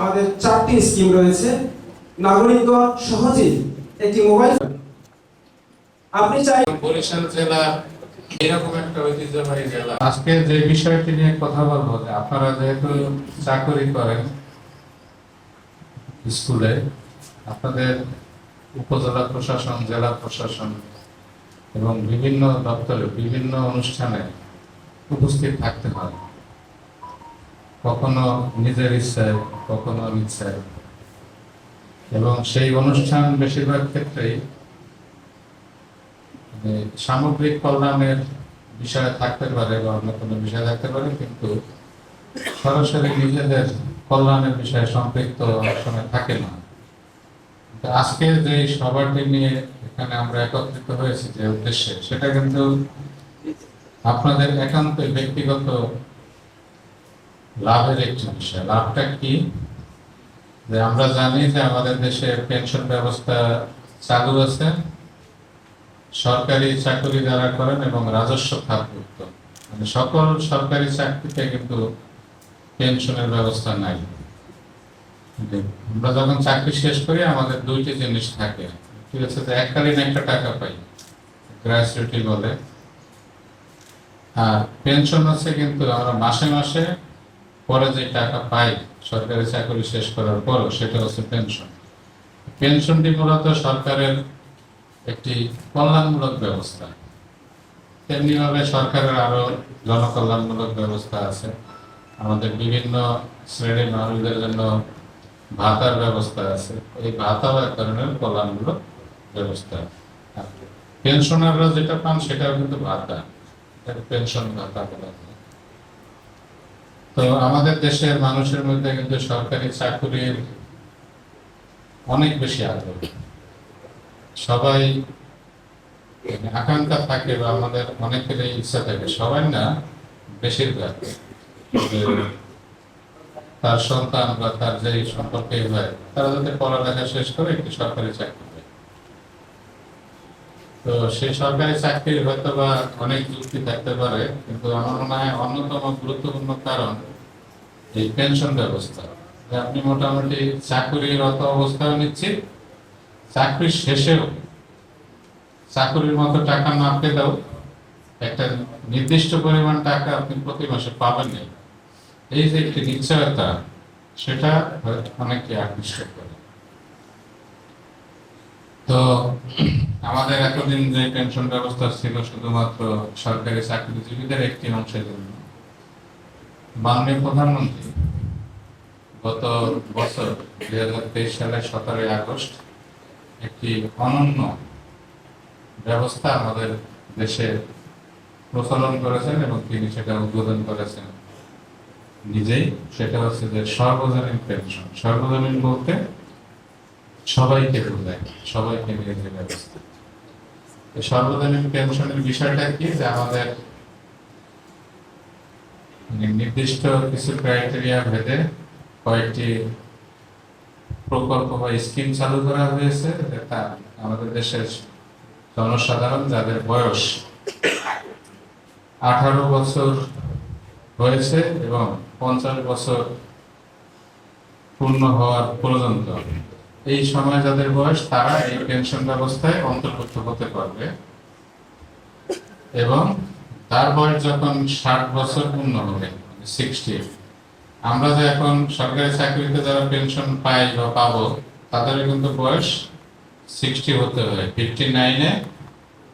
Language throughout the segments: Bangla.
আমাদের চারটি স্কিম রয়েছে। একটি মোবাইল আপনি এরকম একটা ঐতিহ্যবাহী যে বিষয়টি নিয়ে কথা আপনারা যেহেতু চাকরি করেন স্কুলে, আপনাদের উপজেলা প্রশাসন, জেলা প্রশাসন এবং বিভিন্ন দপ্তরে, বিভিন্ন অনুষ্ঠানে উপস্থিত থাকতে হয়। কখনো নিজের ইচ্ছায়, কখনো অনিচ্ছায়। এবং সেই অনুষ্ঠান বেশিরভাগ ক্ষেত্রেই মানে সামগ্রিক কল্যাণের বিষয় থাকতে পারে বা অন্য কোনো বিষয় থাকতে পারে, কিন্তু সরাসরি নিজেদের কল্যাণের বিষয়ে সম্পৃক্ত সময় থাকে না। আজকে যে সভাটি নিয়ে এখানে আমরা একত্রিত হয়েছি যে উদ্দেশ্যে, সেটা কিন্তু আপনাদের একান্ত ব্যক্তিগত লাভের একটি বিষয়। লাভটা কি? যে আমরা জানি যে আমাদের দেশে পেনশন ব্যবস্থা চালু আছে। সরকারি চাকরি যারা করেন এবং রাজস্ব খাতভুক্ত মানে সকল সরকারি চাকরিতে কিন্তু পেনশনের ব্যবস্থা নাই। আমরা যখন চাকরি শেষ করি, আমাদের দুইটি জিনিস থাকে। ঠিক আছে যে এককালীন একটা টাকা পাই গ্র্যাচুইটি বলে। আর পেনশন আছে কিন্তু আমরা মাসে মাসে, পরে যে টাকা পাই সরকারি চাকরি শেষ করার পর সেটা হচ্ছে পেনশন পেনশনটি মূলত সরকারের একটি কল্যাণমূলক ব্যবস্থা। তেমনি ভাবে সরকারের আরও জনকল্যাণমূলক ব্যবস্থা আছে। আমাদের বিভিন্ন শ্রেণির মানুষদের জন্য ভাতার ব্যবস্থা আছে। এই ভাতাও এক ধরনের কল্যাণমূলক ব্যবস্থা পেনশনাররা যেটা পান সেটাও কিন্তু ভাতা। পেনশন ভাতা বলা তো আমাদের দেশের মানুষের মধ্যে কিন্তু সরকারি চাকুরির অনেক বেশি আগ্রহ। সবাই মানে আকাঙ্ক্ষা থাকে বা আমাদের অনেকেরই ইচ্ছা থাকে। সবাই না, বেশিরভাগ। তার সন্তান বা তার যে সম্পর্কে হয়, তারা যাতে পড়ালেখা শেষ করে একটি সরকারি চাকরি তো সেই সরকারি চাকরির হয়তো বা অনেক যুক্তি থাকতে পারে, কিন্তু আমার মনে হয় অন্যতম গুরুত্বপূর্ণ কারণ এই পেনশন ব্যবস্থা। আপনি মোটামুটি চাকরিরত অবস্থাও নিচ্ছি চাকরি শেষেও চাকরির মতো টাকা না পেলেও একটা নির্দিষ্ট পরিমাণ টাকা আপনি প্রতি মাসে পাবেন এই যে একটি নিশ্চয়তা সেটা অনেককে আকৃষ্ট করে। তো আমাদের এতদিন যে পেনশন ব্যবস্থা ছিল শুধুমাত্র সরকারি চাকরিজীবীদের একটি অংশের জন্য, মাননীয় প্রধানমন্ত্রী গত বছর দুই হাজার তেইশ সালের সতেরোই আগস্ট একটি অনন্য ব্যবস্থা আমাদের দেশে প্রচলন করেছেন এবং তিনি সেটা উদ্বোধন করেছেন। নিজেই সেটা হচ্ছে যে সর্বজনীন পেনশন। সর্বজনীন বলতে সবাইকে বোঝায়, সবাইকে নিয়ে যে ব্যবস্থা। সর্বজনীন পেনশনের বিষয়টা কি? যে আমাদের মানে নির্দিষ্ট কিছু ক্রাইটেরিয়া ভেদে কয়েকটি প্রকল্প বা স্কিম চালু করা হয়েছে যেটা আমাদের দেশের জনসাধারণ যাদের বয়স আঠারো বছর হয়েছে এবং পঞ্চাশ বছর পূর্ণ হওয়ার পর্যন্ত। এই সময় যাদের বয়স, তারা এই পেনশন ব্যবস্থায় অন্তর্ভুক্ত হতে পারবে। এবং তার বয়স যখন ষাট বছর পূর্ণ হবে সিক্সটি আমরা যে এখন সরকারি চাকরিতে যারা পেনশন পাই বা পাবো, তাদের কিন্তু বয়স সিক্সটি হতে হয়। ফিফটি নাইনে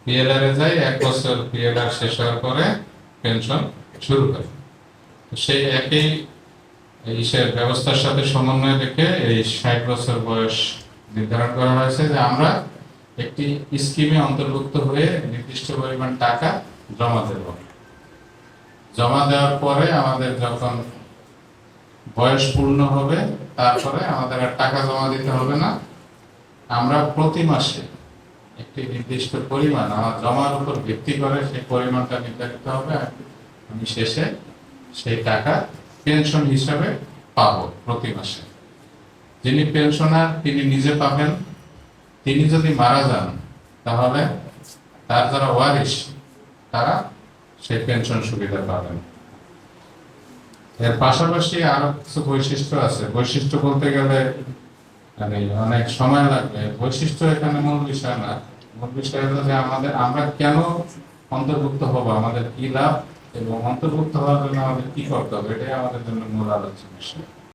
পিএলআর যায় এক বছর পিএলআর শেষ হওয়ার পরে পেনশন শুরু হয়। সেই একই ইসের ব্যবস্থার সাথে সমন্বয় রেখে এই ষাট বছর বয়স নির্ধারণ করা হয়েছে যে আমরা একটি স্কিমে অন্তর্ভুক্ত হয়ে নির্দিষ্ট পরিমাণ টাকা জমা দেব। জমা দেওয়ার পরে আমাদের যখন বয়স পূর্ণ হবে, তারপরে আমাদের আর টাকা জমা দিতে হবে না। আমরা প্রতি মাসে একটি নির্দিষ্ট পরিমাণ, আমার জমার উপর ভিত্তি করে সেই পরিমাণটা নির্ধারিত হবে। আমি শেষে সেই টাকা পেনশন হিসাবে পাবো প্রতি মাসে। যিনি পেনশনার, তিনি নিজে পাবেন। তিনি যদি মারা যান, তাহলে তার যারা ওয়ারিশ, তারা সেই পেনশন সুবিধা পাবেন। এর পাশাপাশি আরও কিছু বৈশিষ্ট্য আছে। বৈশিষ্ট্য বলতে গেলে মানে অনেক সময় লাগবে। বৈশিষ্ট্য এখানে মূল বিষয় না। মূল বিষয় হলো যে আমাদের, আমরা কেন অন্তর্ভুক্ত হব? আমাদের কি লাভ? এবং অন্তর্ভুক্ত হওয়ার জন্য আমাদের কি করতে হবে? এটাই আমাদের জন্য মূল আলোচ্য বিষয়।